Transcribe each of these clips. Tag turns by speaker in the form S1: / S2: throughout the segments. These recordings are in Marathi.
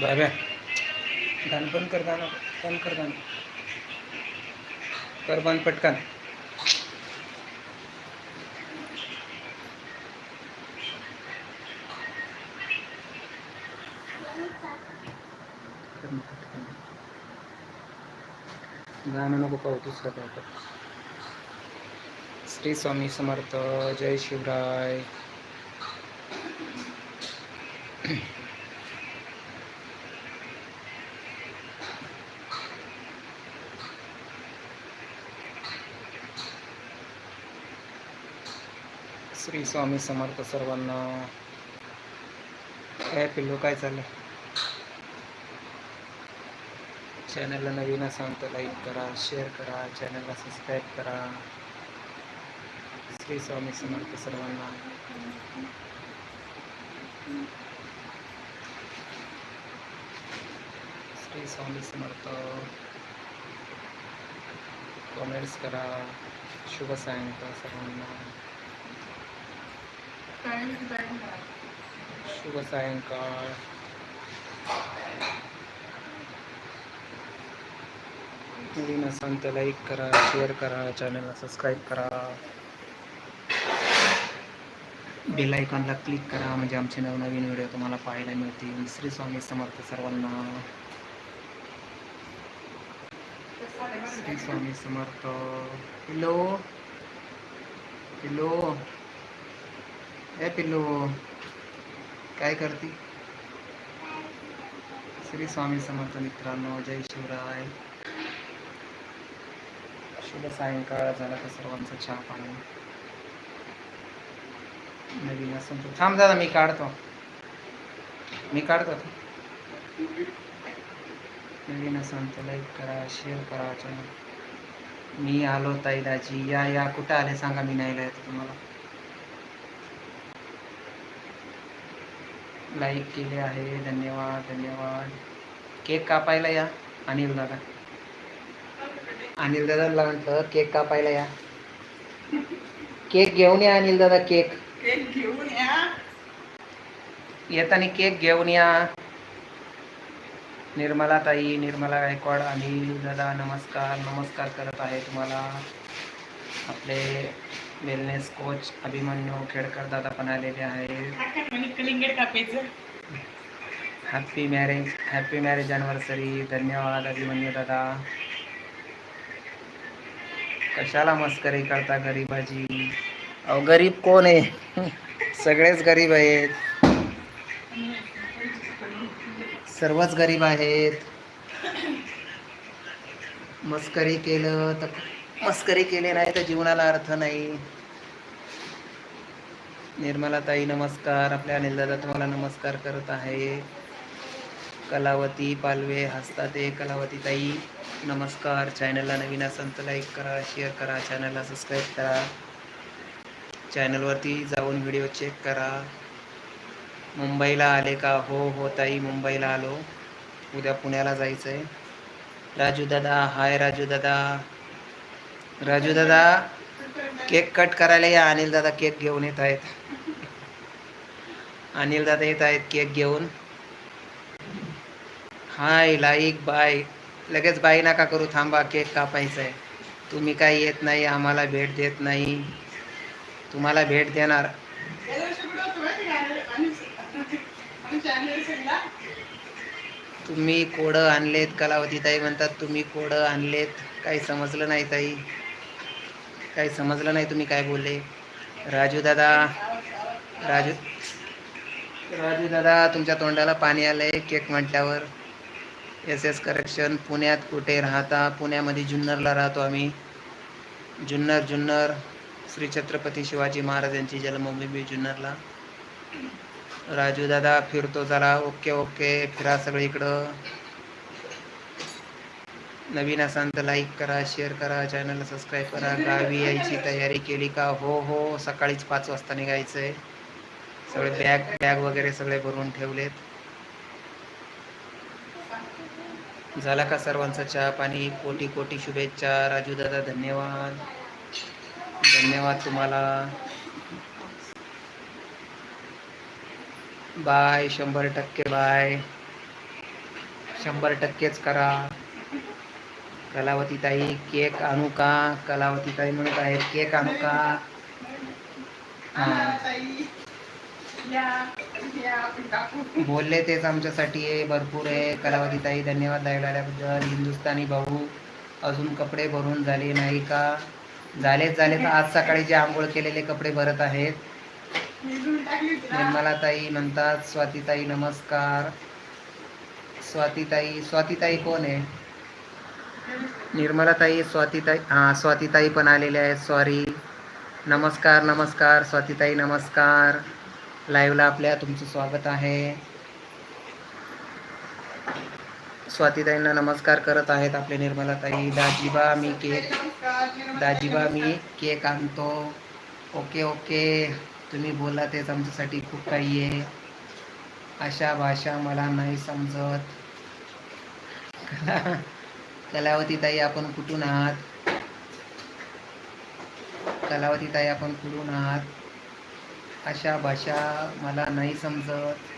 S1: बाब्या गाणं बंद कर गाणं बंद कर गाणं कर बंद पटकन. गाणं नको पाहू दुसरं काय श्री स्वामी समर्थ जय शिवराय. श्री स्वामी समर्थ सर्वांना. काय पिल्लो काय चाललं चॅनलला नवीन असाल तर लाईक करा शेअर करा चॅनलला सबस्क्राईब करा. श्री स्वामी समर्थ सर्वांना. श्री स्वामी समर्थ. कॉमेंट्स करा. शुभ सायंकाळ सर्वांना. शुभ सायंकाळ नवीन असाल तर लाईक करा शेअर करा चॅनलला सबस्क्राईब करा. बेल आयकॉनला क्लिक करा म्हणजे आमचे नवनवीन व्हिडिओ तुम्हाला पाहायला मिळतील. श्री स्वामी समर्थ सर्वांना. श्री स्वामी समर्थ. हॅलो हॅलो ए पिल्लू? काय करते? श्री स्वामी समर्थ मित्रांनो जय शिवराय. शुभ सायंकाळ झाला तर सर्वांचा चहा पाणी. नवीन असून तू थांब दादा मी काढतो. मी काढतो नवीन असून तर लाईक करा शेअर करा चॅनल. मी आलो ताई दाजी. या या कुठं आले? सांगा मी नाही येतो तुम्हाला. लाईक केले आहे. धन्यवाद धन्यवाद. केक कापायला या अनिल दादा. अनिल दादाला म्हटलं केक कापायला या. केक घेऊन या अनिल दादा केक.
S2: केक घेऊन या.
S1: येताना केक घेऊन या. निर्मला ताई निर्मला गायकवाड अनिल दादा नमस्कार. नमस्कार करत आहे तुम्हाला. आपले वेलनेस कोच अभिमन्यू खेडकर दादा पण आलेले आहेत. Happy marriage happy marriage anniversary धन्यवाद अभिमन्यू दादा. कशाला मस्करी करता गरीबाजी अहो गरीब कोण आहे? सगळेच गरीब आहेत. सर्वच गरीब आहेत. मस्करी केलं तर मस्करी केले नाही तर जीवनाला अर्थ नाही. निर्मला ताई नमस्कार. आपल्या अनिलदादा तुम्हाला नमस्कार करत आहे. कलावती पालवे हसतात. ते कलावती ताई नमस्कार. चॅनलला नवीन असेल तर लाईक करा शेअर करा. चॅनलला सबस्क्राईब करा. चॅनलवरती जाऊन व्हिडिओ चेक करा. मुंबईला आले का? हो हो ताई. मुंबईला आलो. उद्या पुण्याला जायचं आहे राजू दादा हाय राजू दादा. राजू दादा केक कट करायला या. अनिल दादा केक घेऊन येत आहेत. अनिल दादा येत आहेत केक घेऊन. Hi like bye. लगेच बाई नका करू थांबा केक कापायचा आहे तुम्ही काही येत नाही आम्हाला भेट देत नाही. तुम्हाला भेट देणार. तुम्ही कोडं आणलेत कलावती ताई म्हणतात तुम्ही कोडं आणलेत. काही समजलं नाही ताई. काही समजलं नाही तुम्ही काय बोलले. राजू दादा राजू राजू दादा तुमच्या तोंडाला पाणी आलंय केक म्हटल्यावर. एस एस करेक्शन पुण्यात कुठे राहता? पुण्यामध्ये जुन्नरला राहतो आम्ही. जुन्नर जुन्नर श्री छत्रपती शिवाजी महाराज यांची जन्मभूमी जुन्नरला. राजू दादा फिरतो जरा ओके ओके फिरा सगळी इकडं नवीन असाल तर लाईक करा शेअर करा चॅनलला सबस्क्राईब करा. गावी यायची तयारी केली का? हो हो. सकाळीच पाच वाजता निघायचं आहे सगळे बॅग बॅग वगैरे सगळे भरून ठेवलेत. झाला का सर्वांचा चहा पाणी? कोटी कोटी शुभेच्छा. राजू दादा धन्यवाद. धन्यवाद तुम्हाला. बाय शंभर टक्के बाय शंभर टक्केच करा. कलावती ताई केक आणू का? कलावती ताई म्हणत आहेत केक आणू का? बोलले तेच आमच्यासाठी आहे भरपूर आहे कलावती ताई धन्यवाद लाईव्ह हिंदुस्थानी भाऊ अजून कपडे भरून झाले नाही का? झालेच झाले तर आज सकाळी जे आंघोळ केलेले कपडे भरत आहेत.
S2: निर्मला
S1: ताई म्हणतात स्वातीताई नमस्कार. स्वातीताई स्वातीताई कोण आहे? निर्मलाताई स्वातीताई हां स्वातीताई पण आलेल्या आहेत सॉरी नमस्कार नमस्कार स्वातीताई नमस्कार. लाईव्हला आपल्या तुमचं स्वागत आहे. स्वातीताईंना नमस्कार करत आहेत आपले निर्मलाताई. दाजीबा मी केक दाजीबा मी केक आणतो. ओके ओके तुम्ही बोला तेच आमच्यासाठी खूप काही आहे. अशा भाषा मला नाही समजत. कलावती ताई आपण कुठून आहात? कलावती ताई आपण कुठून आहात? अशा भाषा मला नाही समजत.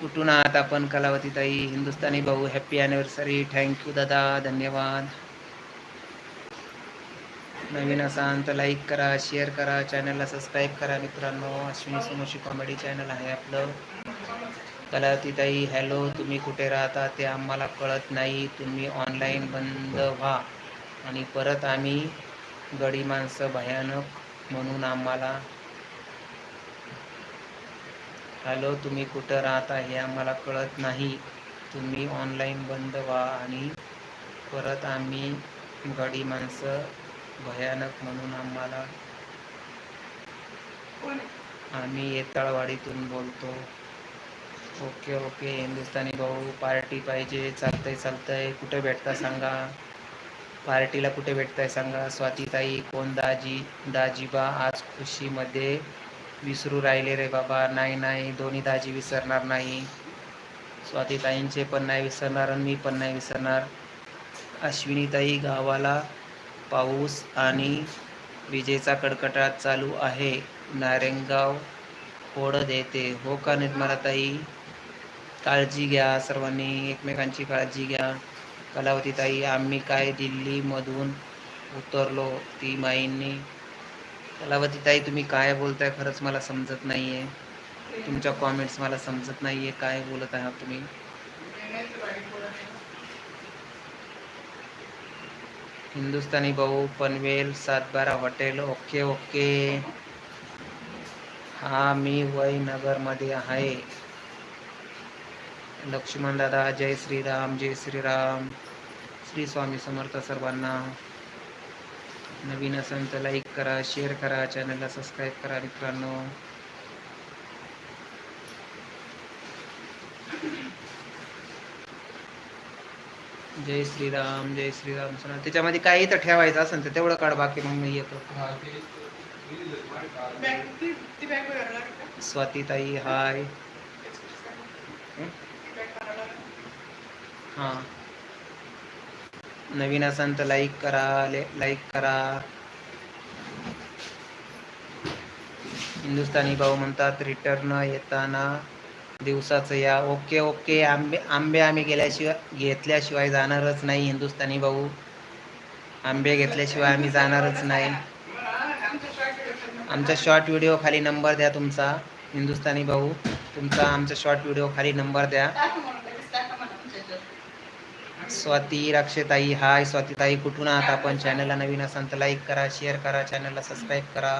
S1: कुठून आहात आपण कलावती ताई? हिंदुस्थानी भाऊ हॅपी अॅनिव्हर्सरी थँक्यू दादा. धन्यवाद. नवीन असाल तर लाईक करा शेअर करा. चॅनलला सबस्क्राईब करा मित्रांनो. अश्विनी सोमोशी कॉमेडी चॅनल आहे आपलं. कलावती ताई हॅलो तुम्ही कुठे राहता ते आम्हाला कळत नाही. तुम्ही ऑनलाईन बंद व्हा. आणि परत आम्ही गडी माणसं भयानक म्हणून आम्हाला हॅलो तुम्ही कुठं राहता हे आम्हाला कळत नाही. तुम्ही ऑनलाईन बंद व्हा. आणि परत आम्ही गडी माणसं भयानक म्हणून आम्हाला? आम्ही येताळवाडीतून बोलतो. Okay okay. हिंदुस्थानी भाऊ पार्टी पाहिजे चालतंय चालतंय. कुठे भेटता सांगा? पार्टीला कुठे भेटताय सांगा? स्वातीताई कोण? दाजी दाजीबा आज खुशीमध्ये विसरू राहिले रे बाबा. नाही नाही दोन्ही दाजी विसरणार नाही. स्वातीताईंचे पण नाही विसरणार आणि मी पण नाही विसरणार. अश्विनीताई गावाला पाऊस आणि विजेचा कडकडाट चालू आहे. नारेंगाव फोड देते. हो का निर्मलाताई? काळजी घ्या सर्वांनी एकमेकांची काळजी घ्या. कलावती ताई आम्ही काय दिल्लीमधून उतरलो ती माईंनी? कलावती ताई तुम्ही काय बोलताय खरंच मला समजत नाही आहे तुमच्या कॉमेंट्स मला समजत नाही आहे काय बोलत आहात तुम्ही.
S2: हिंदुस्तानी
S1: हिंदुस्थानी भाऊ पनवेल सातबारा हॉटेल ओके ओके. हा मी वयनगरमध्ये आहे. लक्ष्मण दादा जय श्रीराम जय श्रीराम. श्री स्वामी समर्थ सर्वांना. नवीन असेल तर लाईक करा शेअर करा चॅनलला सबस्क्राईब करा मित्रांनो. जय श्रीराम जय श्रीराम. सर त्याच्यामध्ये काही तर ठेवायचं असेल तर तेवढं काढ बाकी मग मी येतो? स्वातीताई हाय हं?
S2: बॅग भरायला लागेल.
S1: हां. नवीन असाल तर लाईक करा लाईक करा. हिंदुस्थानी भाऊ म्हणतात रिटर्न येताना दिवसाचं या. ओके ओके आंबे आंबे आम्ही गेल्याशिवाय घेतल्याशिवाय जाणारच नाही हिंदुस्थानी भाऊ. आंबे घेतल्याशिवाय आम्ही जाणारच नाही.
S2: आमच्या
S1: आमचा शॉर्ट व्हिडिओ खाली नंबर द्या तुमचा हिंदुस्थानी भाऊ. तुमचा आमचा शॉर्ट व्हिडिओ खाली नंबर द्या
S2: टाका म्हणून लगेच टाका म्हणा आमच्या ह्याच्यात.
S1: स्वाती राक्षताई हाय स्वातीताई कुठून आहात आपण? चॅनलला नवीन असाल तर लाईक करा शेअर करा चॅनलला सबस्क्राईब करा.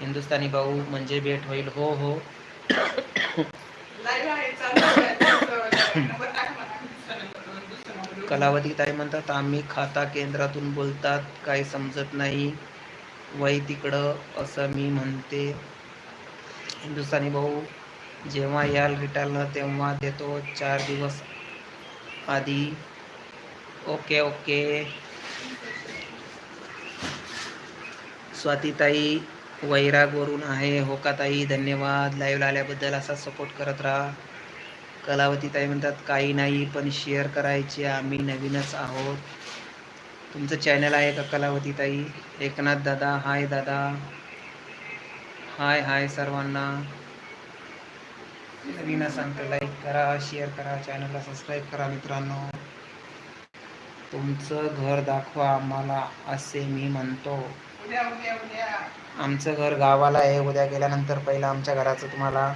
S1: हिंदुस्थानी भाऊ म्हणजे भेट होईल. हो हो. कलावती ताई म्हणतात आम्ही खाता केंद्रातून बोलतात काही समजत नाही. वय तिकडं असं मी म्हणते. हिंदुस्थानी भाऊ जेव्हा याल रिटर्न तेव्हा देतो. चार दिवस आधी. Okay okay. स्वातीताई वैरागवरून आहे. हो का ताई? धन्यवाद. लाईव्ह आल्याबद्दल असा सपोर्ट करत राहा. कलावती ताई म्हणतात काही नाही पण शेअर करायचे. आम्ही नवीनच आहोत. तुमचं चॅनल आहे का कलावती ताई एकनाथ दादा हाय दादा. हाय हाय सर्वांना. नवीन असाल तर लाईक करा शेअर करा चॅनलला सबस्क्राईब करा मित्रांनो. तुमचं घर दाखवा आम्हाला असे मी म्हणतो. आमचं घर गावाला आहे उद्या गेल्यानंतर पहिलं आमच्या घराचं तुम्हाला.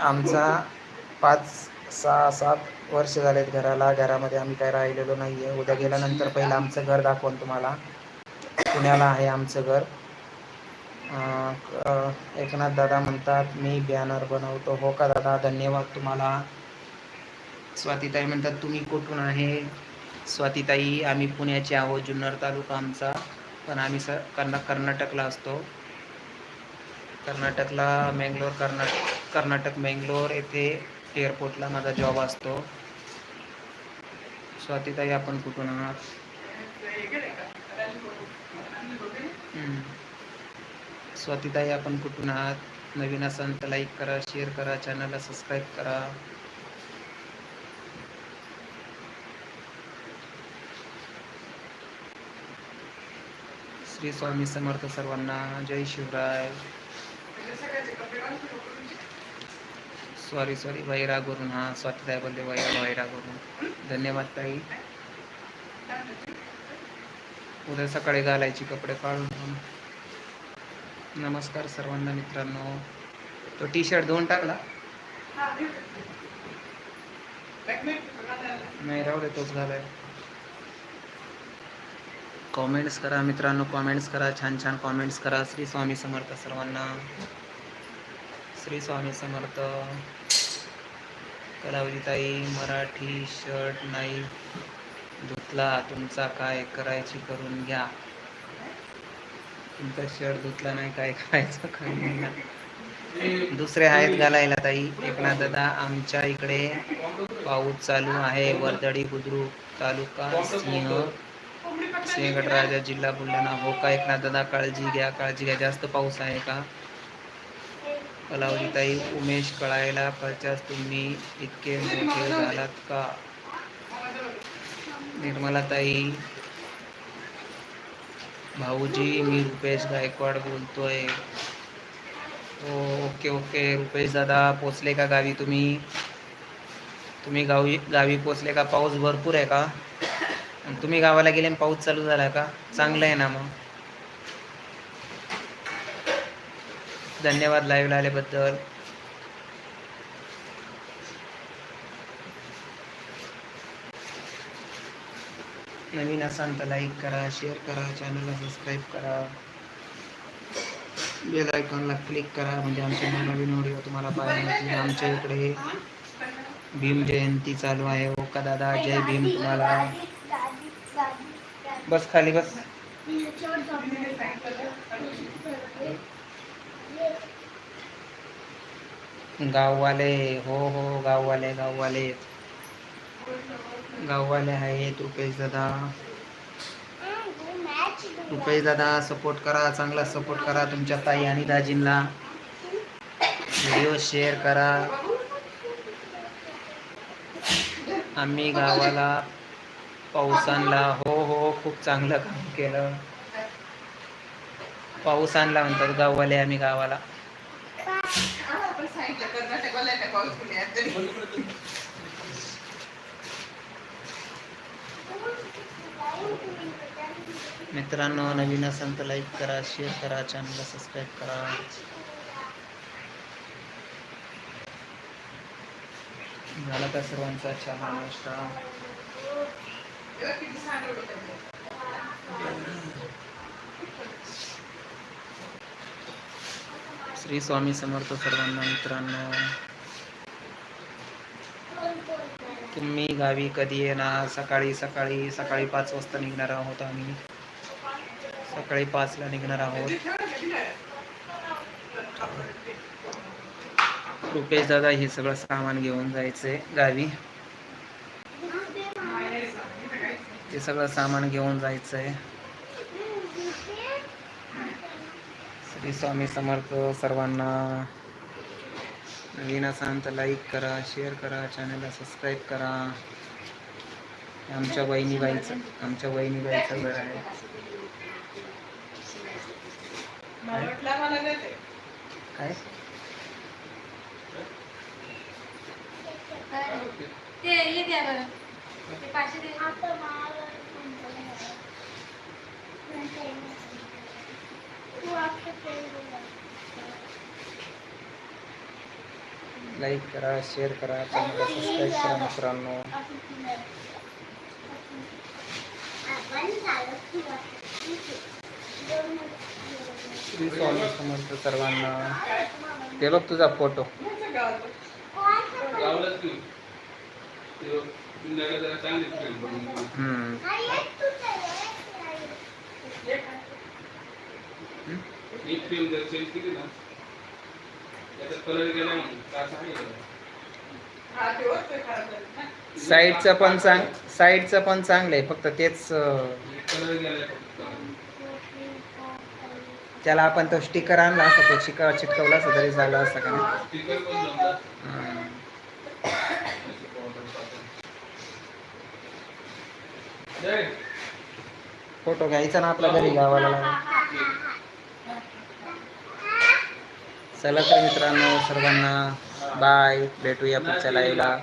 S2: आमचं
S1: पाच सहा सात वर्ष झालेत घराला. घरामध्ये आम्ही काय राहिलेलो नाही आहे उद्या गेल्यानंतर पहिलं आमचं घर दाखवून तुम्हाला. पुण्याला आहे आमचं घर. एकनाथ दादा म्हणतात मी बॅनर बनवतो. हो का दादा? धन्यवाद तुम्हाला. स्वातीताई म्हणतात तुम्ही कुठून आहे? स्वातीताई आम्ही पुण्याचे आहोत जुन्नर तालुका आमचा पण आम्ही स कर्ना कर्नाटकला असतो. कर्नाटकला मँगलोर कर्नाटक कर्नाटक मँगलोर येथे एअरपोर्टला माझा जॉब असतो. स्वातीताई आपण कुठून आहात हम्म. स्वातीताई आपण कुठून आहात? नवीन असाल तर लाईक करा शेअर करा चॅनलला सबस्क्राईब करा. श्री स्वामी समर्थ सर्वांना जय शिवराय. सॉरी सॉरी वैरागवरून हा स्वातीताई बोलले वैरा वैरागवरून धन्यवाद ताई. उद्या सकाळी घालायची कपडे काढून नमस्कार सर्वांना मित्रांनो. तो टी शर्ट धुवून टाकला. नाही राहू दे तोच झालाय. कॉमेंट्स करा मित्रांनो कॉमेंट्स करा. छान छान कॉमेंट्स करा. श्री स्वामी समर्थ सर्वांना. श्री स्वामी समर्थ. कलावतीताई मराठी शर्ट नाही. धुतला तुमचा काय करायची करून घ्या. तुमचा शर्ट धुतला नाही काय खायचं काय नाही दुसरे आहेत घालायला ताई. एकनाथ दादा आमच्या इकडे पाऊस चालू आहे. वर्दळी बुद्रुक तालुका सिंह सिंहगड जिल्हा बुलढाणा. हो का एकनाथ दादा काळजी घ्या. काळजी घ्या. जास्त पाऊस आहे का? कलावतीताई उमेश कळायला पचास तुम्ही इतके मोठे झालात का? निर्मलाताई भाऊजी मी रुपेश गायकवाड बोलतोय. हो ओके ओके. रुपेश दादा पोचले का गावी तुम्ही? तुम्ही गावी गावी पोचले का? पाऊस भरपूर आहे का? तुम्ही गावाला गेले आणि पाऊस चालू झाला का? चांगलं आहे ना मग. धन्यवाद लाईव्हला आल्याबद्दल. नवीन असाल तर लाईक करा शेअर करा चॅनलला सबस्क्राईब करा. बेल आयकॉनला क्लिक करा म्हणजे आमचे नवीन व्हिडिओ तुम्हाला पाहायला मिळतील. आमच्या इकडे भीम जयंती चालू आहे. हो का दादा जय भीम तुम्हाला. बस खाली बस. गाववाले हो हो गाववाले गाववाले. गाववाले आहेत रुपेश दादा. रुपेश दादा सपोर्ट करा चांगला सपोर्ट करा तुमच्या ताई आणि दाजींना. व्हिडिओ शेअर करा. आम्ही गावाला पाऊस आणला. हो हो खूप चांगलं काम केलं. पाऊस आणला म्हणतात गाववाले आम्ही गावाला
S2: आपण सांगितलं कर्नाटकवाला आहे पाऊस पुण्यात तरी
S1: मित्रांनो नवीन असेल तर लाईक करा शेअर करा चॅनलला सबस्क्राईब करा. झाला का सर्वांचा चहा नाश्ता? श्री स्वामी समर्थ सर्वांना मित्रांनो. तुम्ही गावी कधी येणार? सकाळी सकाळी सकाळी पाच वाजता निघणार आहोत आम्ही. सकाळी पाचला निघणार आहोत. रुपेश दादा हे सगळं सामान घेऊन जायचंय गावी. हे सगळं सामान घेऊन जायचंय. श्री स्वामी समर्थ सर्वांना. नवीन असाल तर लाईक करा शेअर करा चॅनलला सबस्क्राईब करा. आमच्या वहिनीबाईचं आमच्या वहिनीबाईचं घर आहे. काय?
S3: ते
S1: लाईक करा शेअर करा चॅनलला सबस्क्राईब करा मित्रांनो. श्री स्वामी समर्थ सर्वांना. ते बघ तुझा फोटो हम्म. साईडचं पण चांग साईडचं पण चांगलं आहे फक्त तेच त्याला आपण तो स्टिकर आणला असता तो चिक चिटकवला असता तरी झालं असतं का नाही? फोटो घ्यायचा ना आपल्या घरी गावाला चला तर मित्रांनो सर्वांना बाय भेटूया पुढच्या लाईव्हला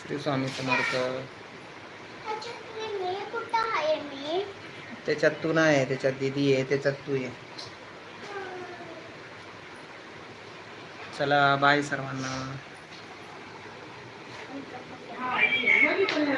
S1: श्री स्वामी समर्थ. त्याच्यात तू नाही आहे त्याच्यात दीदी आहे त्याच्यात तू आहे चला बाय सर्वांना.